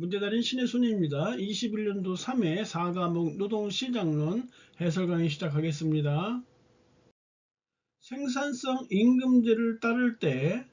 문제달인 신의 손입니다. 21년도 3회 4과목 노동시장론 해설 강의 시작하겠습니다. 생산성 임금제를 따를 때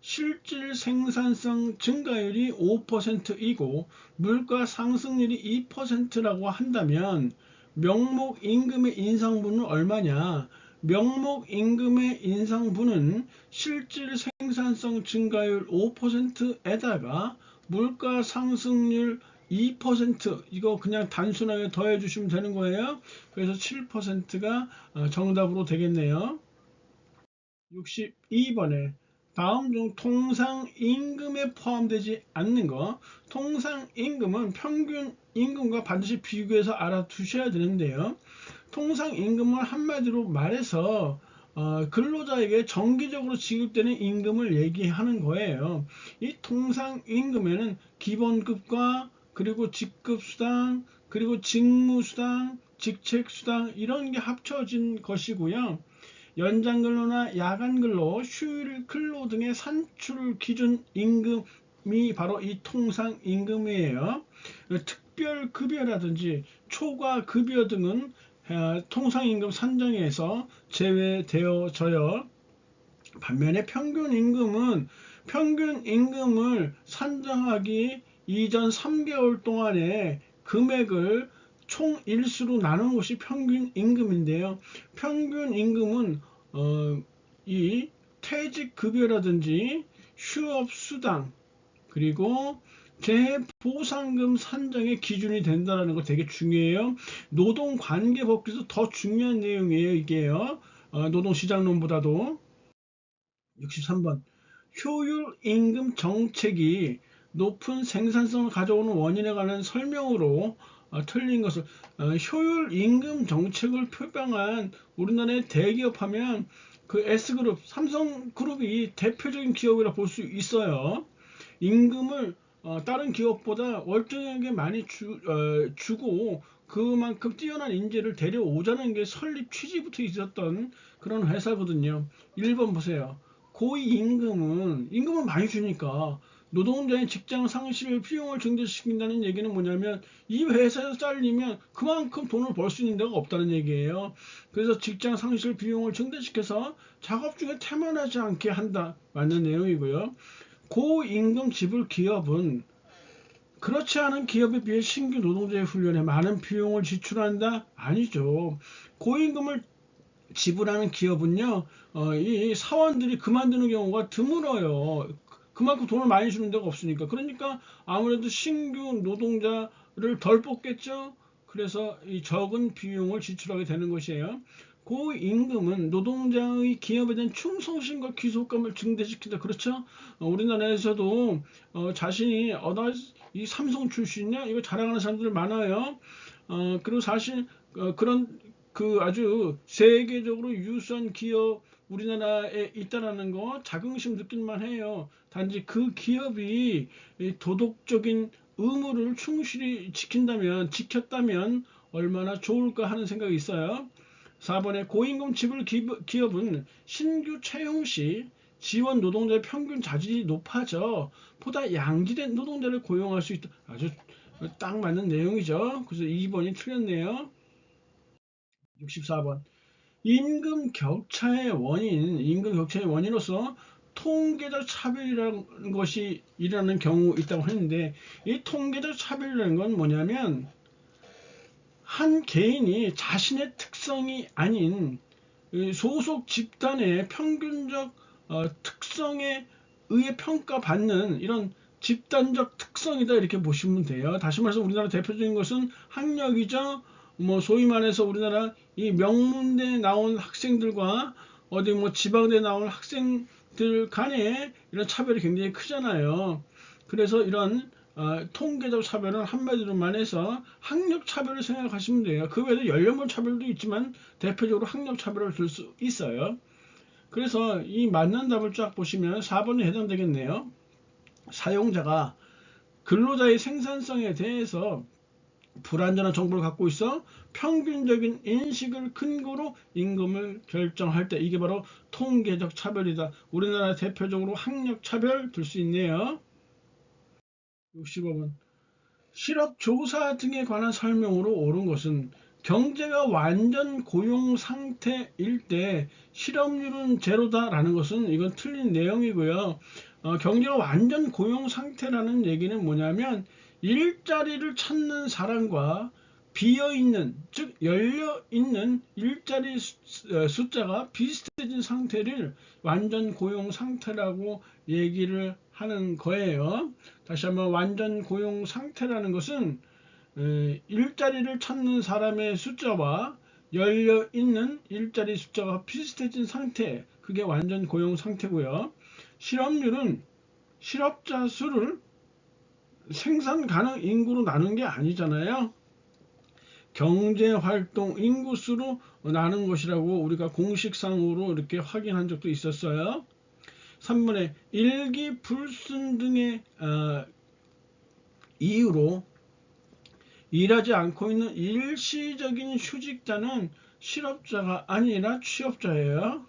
실질 생산성 증가율이 5%이고 물가 상승률이 2%라고 한다면 명목 임금의 인상분은 얼마냐? 명목 임금의 인상분은 실질 생산성 증가율 5%에다가 물가 상승률 2% 이거 그냥 단순하게 더해 주시면 되는 거예요. 그래서 7%가 어, 정답으로 되겠네요. 62번에 다음 중 통상 임금에 포함되지 않는 거 통상 임금은 평균 임금과 반드시 비교해서 알아두셔야 되는데요. 통상 임금을 한마디로 말해서 어, 근로자에게 정기적으로 지급되는 임금을 얘기하는 거예요. 이 통상 임금에는 기본급과 그리고 직급수당 그리고 직무수당 직책수당 이런 게 합쳐진 것이고요. 연장근로나 야간근로, 휴일 근로 등의 산출 기준 임금이 바로 이 통상 임금이에요. 특별급여라든지 초과급여 등은 어, 통상임금 산정에서 제외되어져요. 반면에 평균임금은 평균임금을 산정하기 이전 3개월 동안의 금액을 총 일수로 나눈 것이 평균임금인데요. 평균임금은 어, 이 퇴직급여라든지 휴업수당 그리고 재보상금 산정의 기준이 된다는 거 되게 중요해요. 노동관계법규에서 더 중요한 내용이에요. 이게요. 어, 노동시장론보다도 63번 효율 임금 정책이 높은 생산성을 가져오는 원인에 관한 설명으로 어, 틀린 것을 어, 효율 임금 정책을 표방한 우리나라의 대기업 하면 그 S그룹, 삼성그룹이 대표적인 기업이라 볼 수 있어요. 임금을 어, 다른 기업보다 월등하게 많이 주, 어, 주고 그만큼 뛰어난 인재를 데려오자는 게 설립 취지부터 있었던 그런 회사거든요. 1번 보세요. 고위 임금은 임금을 많이 주니까 노동자의 직장 상실 비용을 증대시킨다는 얘기는 뭐냐면 이 회사에서 잘리면 그만큼 돈을 벌 수 있는 데가 없다는 얘기예요. 그래서 직장 상실 비용을 증대시켜서 작업 중에 태만하지 않게 한다. 맞는 내용이고요. 고임금 지불 기업은 그렇지 않은 기업에 비해 신규 노동자의 훈련에 많은 비용을 지출한다? 아니죠. 고임금을 지불하는 기업은요, 어, 이 사원들이 그만두는 경우가 드물어요. 그만큼 돈을 많이 주는 데가 없으니까. 그러니까 아무래도 신규 노동자를 덜 뽑겠죠? 그래서 이 적은 비용을 지출하게 되는 것이에요. 고임금은 노동자의 기업에 대한 충성심과 귀속감을 증대시킨다. 그렇죠? 어, 우리나라에서도 어, 자신이 어 나 이 삼성 출신이냐 이거 자랑하는 사람들 많아요. 어, 그리고 사실 어, 그런 그 아주 세계적으로 유수한 기업 우리나라에 있다라는 거 자긍심 느낄만 해요. 단지 그 기업이 도덕적인 의무를 충실히 지킨다면 지켰다면 얼마나 좋을까 하는 생각이 있어요. 4번에 고임금 지불 기업은 신규 채용 시 지원 노동자의 평균 자질이 높아져 보다 양질된 노동자를 고용할 수 있다. 아주 딱 맞는 내용이죠. 그래서 2번이 틀렸네요. 64번. 임금 격차의 원인, 임금 격차의 원인으로서 통계적 차별이라는 것이 일어나는 경우 있다고 했는데 이 통계적 차별이라는 건 뭐냐면 한 개인이 자신의 특성이 아닌 소속 집단의 평균적 어, 특성에 의해 평가받는 이런 집단적 특성이다 이렇게 보시면 돼요. 다시 말해서 우리나라 대표적인 것은 학력이죠. 뭐 소위 말해서 우리나라 이 명문대 나온 학생들과 어디 뭐 지방대 나온 학생들 간에 이런 차별이 굉장히 크잖아요. 그래서 이런 어, 통계적 차별은 한마디로만 해서 학력 차별을 생각하시면 돼요. 그 외에도 연령별 차별도 있지만 대표적으로 학력 차별을 들 수 있어요. 그래서 이 맞는 답을 쫙 보시면 4번에 해당되겠네요. 사용자가 근로자의 생산성에 대해서 불완전한 정보를 갖고 있어 평균적인 인식을 근거로 임금을 결정할 때 이게 바로 통계적 차별이다. 우리나라 대표적으로 학력 차별 들 수 있네요. 65번 실업 조사 등에 관한 설명으로 옳은 것은 경제가 완전 고용 상태일 때 실업률은 제로다라는 것은 이건 틀린 내용이고요. 어, 경제가 완전 고용 상태라는 얘기는 뭐냐면 일자리를 찾는 사람과 비어 있는 즉 열려 있는 일자리 수- 어, 숫자가 비슷해진 상태를 완전 고용 상태라고 얘기를 하는 거예요. 다시 한번 완전 고용 상태라는 것은 에, 일자리를 찾는 사람의 숫자와 열려 있는 일자리 숫자가 비슷해진 상태 그게 완전 고용 상태고요. 실업률은 실업자 수를 생산 가능 인구로 나눈 게 아니잖아요. 경제 활동 인구 수로 나눈 것이라고 우리가 공식상으로 이렇게 확인한 적도 있었어요. 3번에 일기 불순 등의 어, 이유로 일하지 않고 있는 일시적인 휴직자는 실업자가 아니라 취업자예요.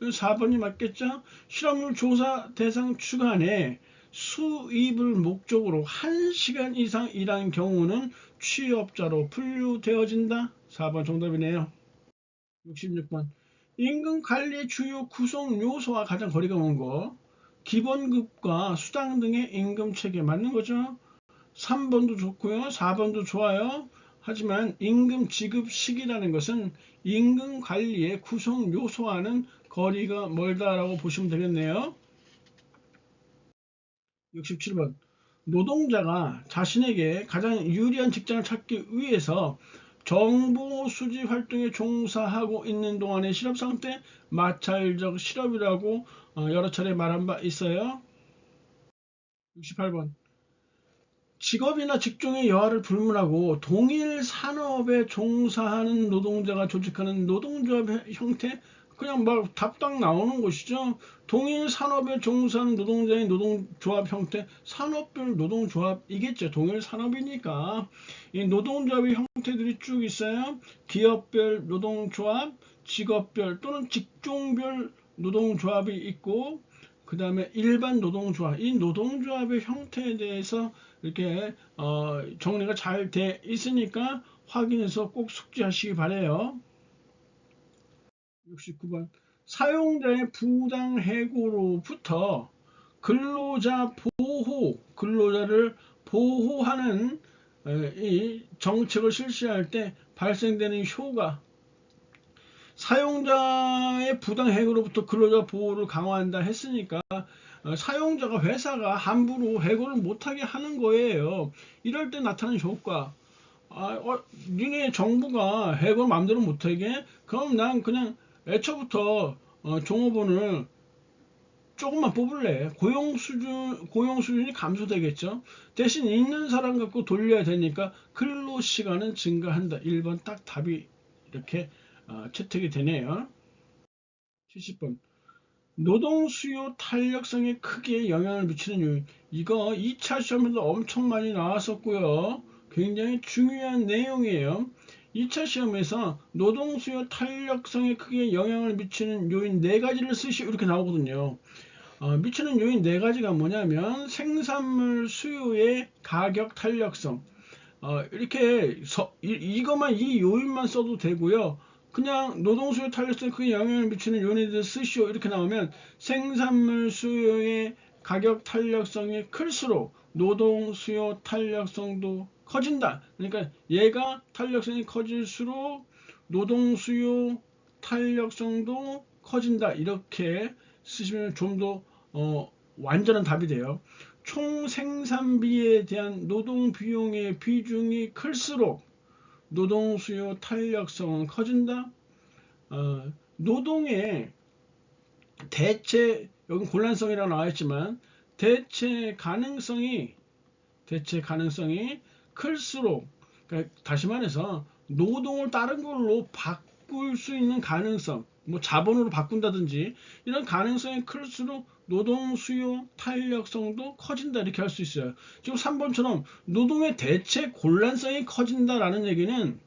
4번이 맞겠죠? 실업률 조사 대상 주간에 수입을 목적으로 1시간 이상 일한 경우는 취업자로 분류되어진다. 4번 정답이네요. 66번. 임금 관리의 주요 구성 요소와 가장 거리가 먼 거. 기본급과 수당 등의 임금 체계 맞는 거죠? 3번도 좋고요. 4번도 좋아요. 하지만 임금 지급 시기라는 것은 임금 관리의 구성 요소와는 거리가 멀다라고 보시면 되겠네요. 67번. 노동자가 자신에게 가장 유리한 직장을 찾기 위해서 정보 수집 활동에 종사하고 있는 동안의 실업 상태 마찰적 실업이라고 어, 여러 차례 말한 바 있어요. 68번. 직업이나 직종의 여하를 불문하고 동일 산업에 종사하는 노동자가 조직하는 노동조합의 형태 그냥 막 답당 나오는 것이죠. 동일 산업에 종사하는 노동자의 노동조합 형태 산업별 노동조합이겠죠. 동일 산업이니까 이 노동조합의 형태들이 쭉 있어요. 기업별 노동조합, 직업별 또는 직종별 노동조합이 있고 그 다음에 일반 노동조합 이 노동조합의 형태에 대해서 이렇게 어, 정리가 잘 돼 있으니까 확인해서 꼭 숙지하시기 바래요. 69번 사용자의 부당 해고로부터 근로자 보호 근로자를 보호하는 에, 이 정책을 실시할 때 발생되는 효과 사용자의 부당 해고로부터 근로자 보호를 강화한다 했으니까 어, 사용자가 회사가 함부로 해고를 못하게 하는 거예요. 이럴 때 나타나는 효과. 아, 어, 니네 정부가 해고를 마음대로 못하게? 그럼 난 그냥 애초부터 어, 종업원을 조금만 뽑을래. 고용 수준, 고용 수준이 감소되겠죠. 대신 있는 사람 갖고 돌려야 되니까 근로 시간은 증가한다. 1번 딱 답이 이렇게 어, 채택이 되네요. 70번. 노동 수요 탄력성에 크게 영향을 미치는 요인. 이거 2차 시험에도 엄청 많이 나왔었고요. 굉장히 중요한 내용이에요. 2차 시험에서 노동 수요 탄력성에 크게 영향을 미치는 요인 네 가지를 쓰시오 이렇게 나오거든요. 어, 미치는 요인 네 가지가 뭐냐면 생산물 수요의 가격 탄력성. 어, 이렇게 서, 이, 이것만 이 요인만 써도 되고요. 그냥 노동 수요 탄력성에 크게 영향을 미치는 요인들 쓰시오 이렇게 나오면 생산물 수요의 가격 탄력성이 클수록 노동 수요 탄력성도 커진다. 그러니까 얘가 탄력성이 커질수록 노동 수요 탄력성도 커진다. 이렇게 쓰시면 좀더 어, 완전한 답이 돼요. 총 생산비에 대한 노동 비용의 비중이 클수록 노동 수요 탄력성은 커진다. 어, 노동의 대체 여기 곤란성이라고 나와 있지만 대체 가능성이 대체 가능성이 클수록 그러니까 다시 말해서 노동을 다른 걸로 바꿀 수 있는 가능성 뭐 자본으로 바꾼다든지 이런 가능성이 클수록 노동 수요 탄력성도 커진다 이렇게 할 수 있어요. 지금 3번처럼 노동의 대체 곤란성이 커진다라는 얘기는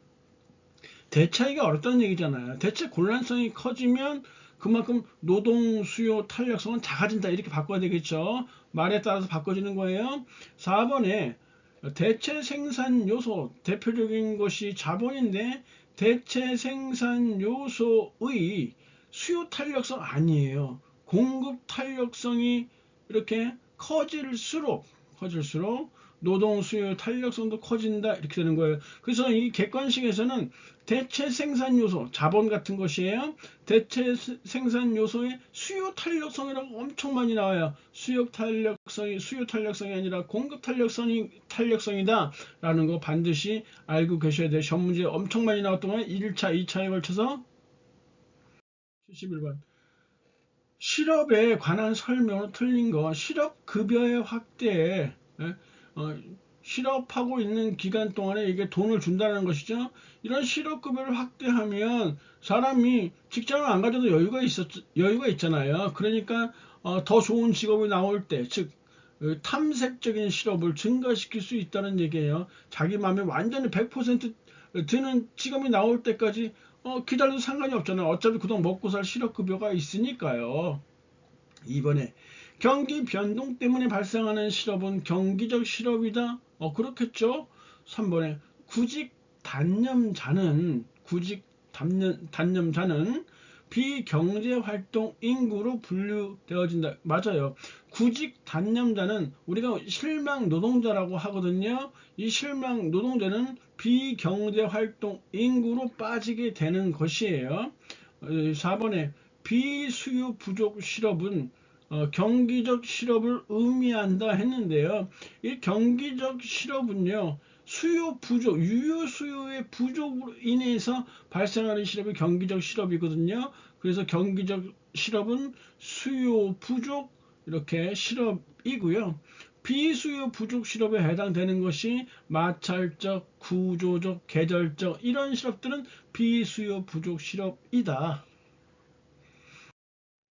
대체하기가 어렵다는 얘기잖아요. 대체 곤란성이 커지면 그만큼 노동 수요 탄력성은 작아진다 이렇게 바꿔야 되겠죠. 말에 따라서 바꿔지는 거예요. 4번에 대체 생산 요소 대표적인 것이 자본인데 대체 생산 요소의 수요 탄력성 아니에요. 공급 탄력성이 이렇게 커질수록 커질수록 노동 수요 탄력성도 커진다 이렇게 되는 거예요. 그래서 이 객관식에서는 대체 생산 요소 자본 같은 것이에요. 대체 생산 요소의 수요 탄력성이라고 엄청 많이 나와요. 수요 탄력성이 수요 탄력성이 아니라 공급 탄력성이 탄력성이다라는 거 반드시 알고 계셔야 돼요. 시험 문제 엄청 많이 나왔던 건 1차, 2차에 걸쳐서 71번 실업에 관한 설명으로 틀린 거 실업 급여의 확대에 예? 어, 실업하고 있는 기간 동안에 이게 돈을 준다는 것이죠. 이런 실업급여를 확대하면 사람이 직장을 안 가져도 여유가 있었 여유가 있잖아요. 그러니까 어, 더 좋은 직업이 나올 때, 즉그 탐색적인 실업을 증가시킬 수 있다는 얘기예요. 자기 마음에 완전히 100% 드는 직업이 나올 때까지 어, 기다려도 상관이 없잖아요. 어차피 그동안 먹고 살 실업급여가 있으니까요. 이번에 경기 변동 때문에 발생하는 실업은 경기적 실업이다. 어, 그렇겠죠. 3번에 구직 단념자는 구직 단념, 단념자는 비경제 활동 인구로 분류되어진다. 맞아요. 구직 단념자는 우리가 실망 노동자라고 하거든요. 이 실망 노동자는 비경제 활동 인구로 빠지게 되는 것이에요. 4번에 비수요 부족 실업은 어, 경기적 실업을 의미한다 했는데요. 이 경기적 실업은요. 수요 부족, 유효 수요의 부족으로 인해서 발생하는 실업이 경기적 실업이거든요. 그래서 경기적 실업은 수요 부족 이렇게 실업이고요. 비수요 부족 실업에 해당되는 것이 마찰적, 구조적, 계절적 이런 실업들은 비수요 부족 실업이다.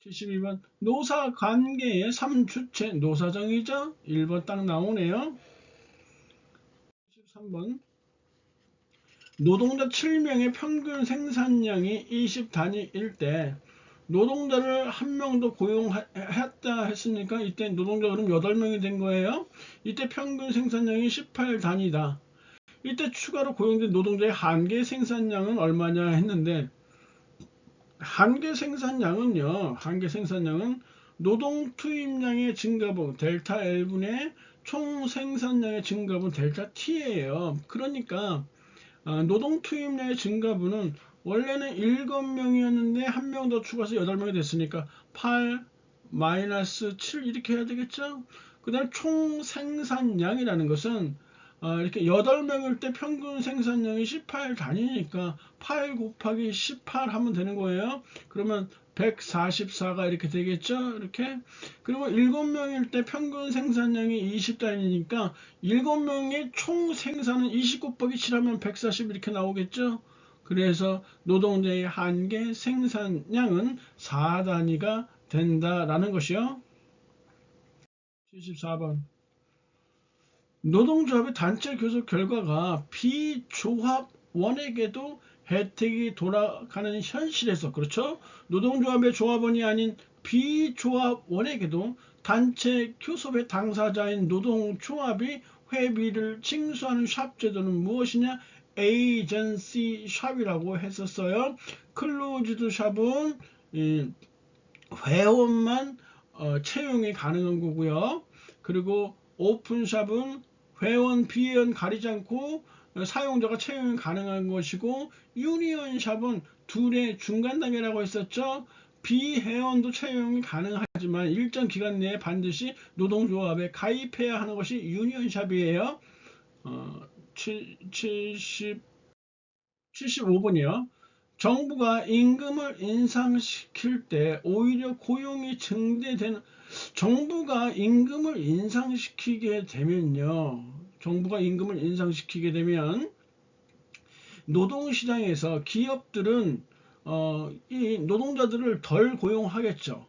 72번 노사 관계의 3주체 노사정이죠? 1번 딱 나오네요. 73번 노동자 7명의 평균 생산량이 20단위일 때 노동자를 한 명도 고용했다 했으니까 이때 노동자 그럼 8명이 된 거예요. 이때 평균 생산량이 18단위다. 이때 추가로 고용된 노동자의 한계 생산량은 얼마냐 했는데 한계 생산량은요. 한계 생산량은 노동 투입량의 증가분 델타 L분의 총 생산량의 증가분 델타 T예요. 그러니까 어, 노동 투입량의 증가분은 원래는 7명이었는데 한 명 더 추가해서 8명이 됐으니까 8 마이너스 7 이렇게 해야 되겠죠? 그 다음 총 생산량이라는 것은 어, 이렇게 8명일 때 평균 생산량이 18 단위니까 8 곱하기 18 하면 되는 거예요. 그러면 144가 이렇게 되겠죠? 이렇게. 그리고 7명일 때 평균 생산량이 20 단위니까 7명의 총 생산은 20 곱하기 7 하면 140 이렇게 나오겠죠? 그래서 노동자의 한계 생산량은 4단위가 된다라는 것이요. 74번. 노동조합의 단체 교섭 결과가 비조합원에게도 혜택이 돌아가는 현실에서 그렇죠? 노동조합의 조합원이 아닌 비조합원에게도 단체 교섭의 당사자인 노동조합이 회비를 징수하는 샵 제도는 무엇이냐? 에이전시 샵이라고 했었어요. 클로즈드 샵은 회원만 어, 채용이 가능한 거고요. 그리고 오픈샵은 회원, 비회원 가리지 않고 사용자가 채용이 가능한 것이고 유니언샵은 둘의 중간 단계라고 했었죠. 비회원도 채용이 가능하지만 일정 기간 내에 반드시 노동조합에 가입해야 하는 것이 유니언샵이에요. 어, 70, 75번이요. 정부가 임금을 인상시킬 때 오히려 고용이 증대되는 정부가 임금을 인상시키게 되면요. 정부가 임금을 인상시키게 되면 노동시장에서 기업들은 어, 이 노동자들을 덜 고용하겠죠.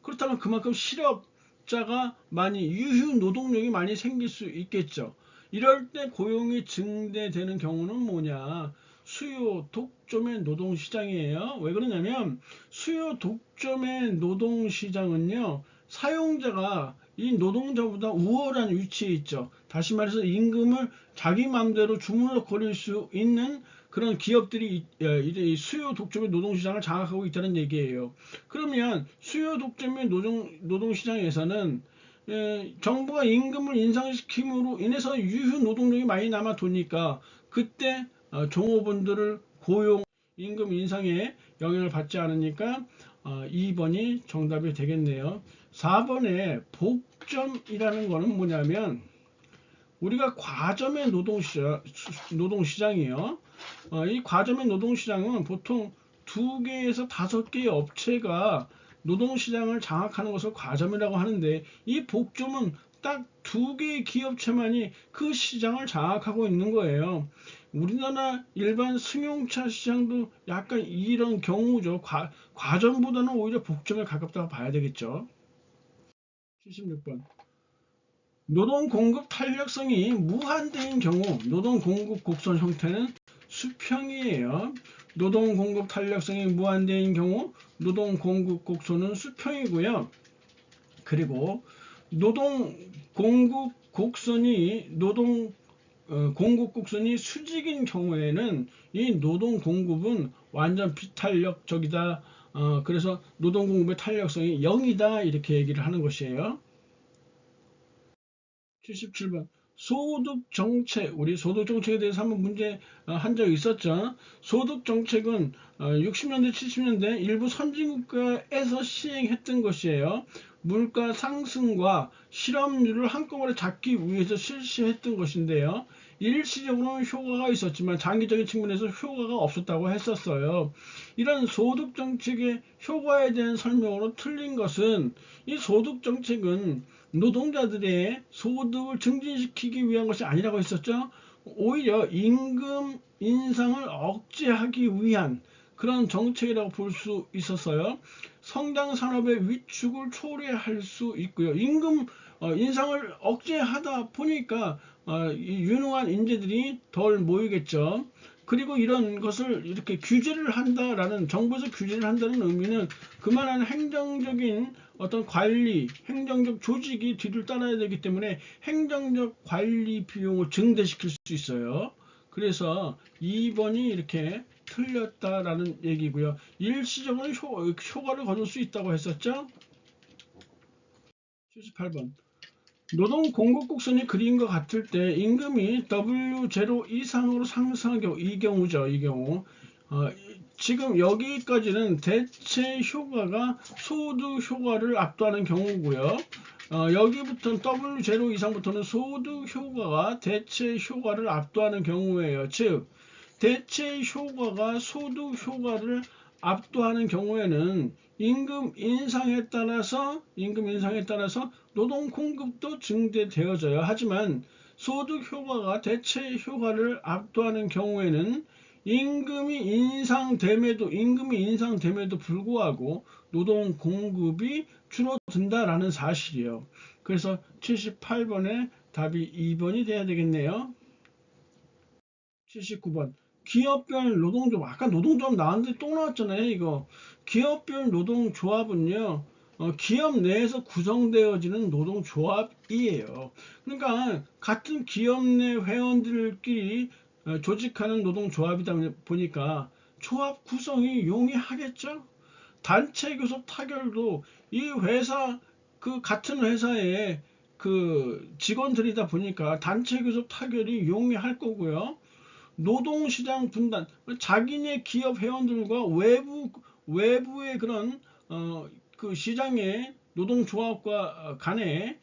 그렇다면 그만큼 실업자가 많이 유휴 노동력이 많이 생길 수 있겠죠. 이럴 때 고용이 증대되는 경우는 뭐냐? 수요 독점의 노동시장이에요. 왜 그러냐면 수요 독점의 노동시장은요. 사용자가 이 노동자보다 우월한 위치에 있죠. 다시 말해서 임금을 자기 마음대로 주문을 거릴 수 있는 그런 기업들이 이- 예, 이 수요 독점의 노동시장을 장악하고 있다는 얘기예요. 그러면 수요 독점의 노동, 노동시장에서는 예, 정부가 임금을 인상시킴으로 인해서 유휴 노동력이 많이 남아 도니까 그때 어, 종업원들을 고용 임금 인상에 영향을 받지 않으니까 어, 2번이 정답이 되겠네요. 4번에 복점이라는 거는 뭐냐면 우리가 과점의 노동시장, 노동시장이요. 어, 이 과점의 노동시장은 보통 두 개에서 다섯 개의 업체가 노동시장을 장악하는 것을 과점이라고 하는데 이 복점은 딱 두 개의 기업체만이 그 시장을 장악하고 있는 거예요. 우리나라 일반 승용차 시장도 약간 이런 경우죠. 과, 과점보다는 오히려 복점에 가깝다고 봐야 되겠죠. 76번. 노동 공급 탄력성이 무한대인 경우 노동 공급 곡선 형태는 수평이에요. 노동 공급 탄력성이 무한대인 경우 노동 공급 곡선은 수평이고요. 그리고 노동 공급 곡선이 노동 어, 공급 곡선이 수직인 경우에는 이 노동 공급은 완전 비탄력적이다. 어, 그래서 노동 공급의 탄력성이 0이다 이렇게 얘기를 하는 것이에요. 77번 소득 정책 우리 소득 정책에 대해서 한번 문제 어, 한적 있었죠. 소득 정책은 60년대 70년대 일부 선진국가에서 시행했던 것이에요. 물가 상승과 실업률을 한꺼번에 잡기 위해서 실시했던 것인데요. 일시적으로는 효과가 있었지만 장기적인 측면에서 효과가 없었다고 했었어요. 이런 소득 정책의 효과에 대한 설명으로 틀린 것은 이 소득 정책은 노동자들의 소득을 증진시키기 위한 것이 아니라고 했었죠. 오히려 임금 인상을 억제하기 위한 그런 정책이라고 볼 수 있었어요. 성장 산업의 위축을 초래할 수 있고요. 임금 어, 인상을 억제하다 보니까 어, 이 유능한 인재들이 덜 모이겠죠. 그리고 이런 것을 이렇게 규제를 한다라는 정부에서 규제를 한다는 의미는 그만한 행정적인 어떤 관리, 행정적 조직이 뒤를 따라야 되기 때문에 행정적 관리 비용을 증대시킬 수 있어요. 그래서 2번이 이렇게 틀렸다라는 얘기고요. 일시적으로 효, 효과를 거둘 수 있다고 했었죠. 78번. 노동 공급 곡선이 그린 것 같을 때 임금이 W0 이상으로 상승한 경우 이 경우죠. 이 경우 어, 지금 여기까지는 대체 효과가 소득 효과를 압도하는 경우고요. 어, 여기부터는 W0 이상부터는 소득 효과가 대체 효과를 압도하는 경우예요. 즉 대체 효과가 소득 효과를 압도하는 경우에는 임금 인상에 따라서 임금 인상에 따라서 노동 공급도 증대되어져요. 하지만 소득 효과가 대체 효과를 압도하는 경우에는 임금이 인상됨에도 임금이 인상됨에도 불구하고 노동 공급이 줄어든다라는 사실이에요. 그래서 78번의 답이 2번이 돼야 되겠네요. 79번 기업별 노동조합 아까 노동조합 나왔는데 또 나왔잖아요 이거. 기업별 노동조합은요 어, 기업 내에서 구성되어지는 노동조합이에요. 그러니까 같은 기업 내 회원들끼리 어, 조직하는 노동조합이다 보니까 조합 구성이 용이하겠죠? 단체 교섭 타결도 이 회사 그 같은 회사의 그 직원들이다 보니까 단체 교섭 타결이 용이할 거고요 노동시장 분단, 자기네 기업 회원들과 외부 외부의 그런 어, 그 시장의 노동조합과 간의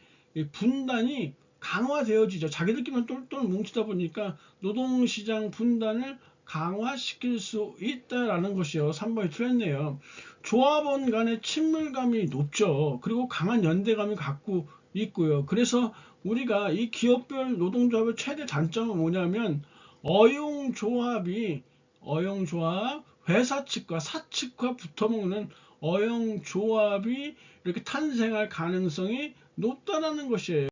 분단이 강화되어지죠. 자기들끼리만 똘똘 뭉치다 보니까 노동시장 분단을 강화시킬 수 있다라는 것이요. 3번이 틀렸네요. 조합원 간의 친밀감이 높죠. 그리고 강한 연대감이 갖고 있고요. 그래서 우리가 이 기업별 노동조합의 최대 단점은 뭐냐면 어용조합이 어용조합 회사 측과 사측과 붙어먹는 어용조합이 이렇게 탄생할 가능성이 높다는 것이에요.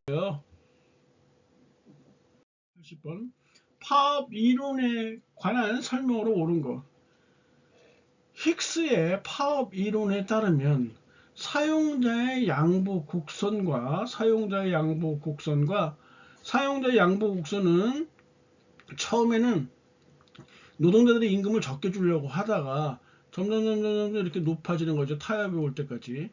80번 파업 이론에 관한 설명으로 옳은 것 힉스의 파업 이론에 따르면 사용자의 양보 곡선과 사용자의 양보 곡선과 사용자의 양보 곡선은 처음에는 노동자들이 임금을 적게 주려고 하다가 점점 점점 점점 이렇게 높아지는 거죠. 타협이 올 때까지.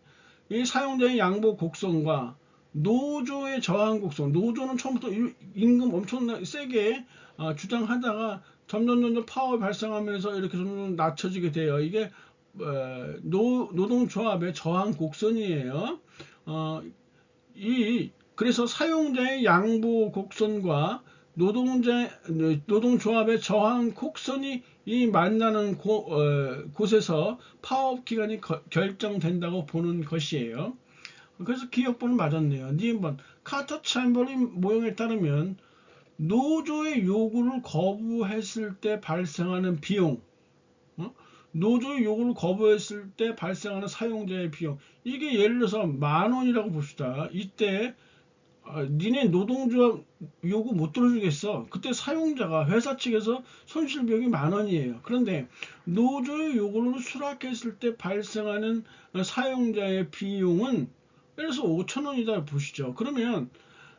이 사용자의 양보 곡선과 노조의 저항 곡선. 노조는 처음부터 이- 임금 엄청 세게 아, 주장하다가 점점 점점 파업이 발생하면서 이렇게 점점 낮춰지게 돼요. 이게 어, 노, 노동조합의 저항 곡선이에요. 어, 이 그래서 사용자의 양보 곡선과 노동자 노동조합의 저항 곡선이 이 만나는 곳, 어, 곳에서 파업 기간이 거- 결정된다고 보는 것이에요. 그래서 기억본은 맞았네요. 니은번 카터 챔버린 모형에 따르면 노조의 요구를 거부했을 때 발생하는 비용, 어? 노조의 요구를 거부했을 때 발생하는 사용자의 비용. 이게 예를 들어서 만 원이라고 봅시다. 이때 아, 니네 노동조합 요구 못 들어주겠어. 그때 사용자가 회사 측에서 손실 비용이 만 원이에요. 그런데 노조의 요구를 수락했을 때 발생하는 사용자의 비용은 예를 들어서 5천 원이다 보시죠. 그러면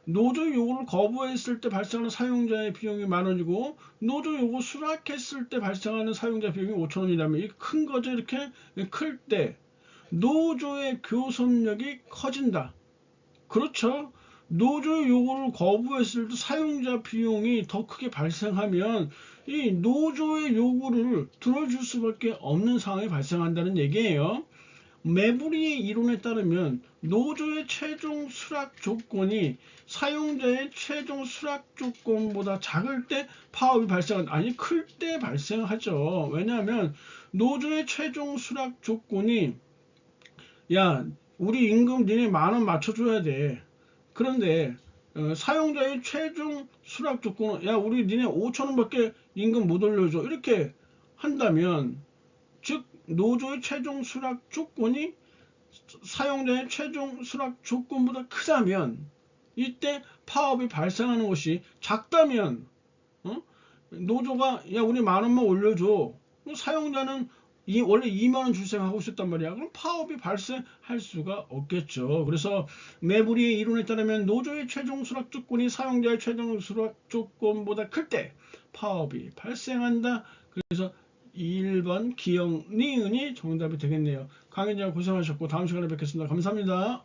노조 요구를 거부했을 때 발생하는 사용자의 비용이 만 원이고 노조 요구 수락했을 때 발생하는 사용자 비용이 5천 원이라면 이 큰 거죠. 이렇게 클 때 노조의 교섭력이 커진다. 그렇죠. 노조의 요구를 거부했을 때 사용자 비용이 더 크게 발생하면 이 노조의 요구를 들어줄 수밖에 없는 상황이 발생한다는 얘기예요. 메브리의 이론에 따르면 노조의 최종 수락 조건이 사용자의 최종 수락 조건보다 작을 때 파업이 발생한 아니 클 때 발생하죠. 왜냐하면 노조의 최종 수락 조건이 야 우리 임금 니네 만 원 맞춰줘야 돼. 그런데 어, 사용자의 최종 수락 조건은 야 우리 니네 5천 원밖에 임금 못 올려줘 이렇게 한다면 즉 노조의 최종 수락 조건이 사용자의 최종 수락 조건보다 크다면 이때 파업이 발생하는 것이 작다면 어? 노조가 야 우리 만 원만 올려줘 사용자는 이 원래 2만 원 출생하고 있었단 말이야. 그럼 파업이 발생할 수가 없겠죠. 그래서 매부리의 이론에 따르면 노조의 최종 수락 조건이 사용자의 최종 수락 조건보다 클 때 파업이 발생한다. 그래서 1번 기억 니은이 정답이 되겠네요. 강의자 고생하셨고 다음 시간에 뵙겠습니다. 감사합니다.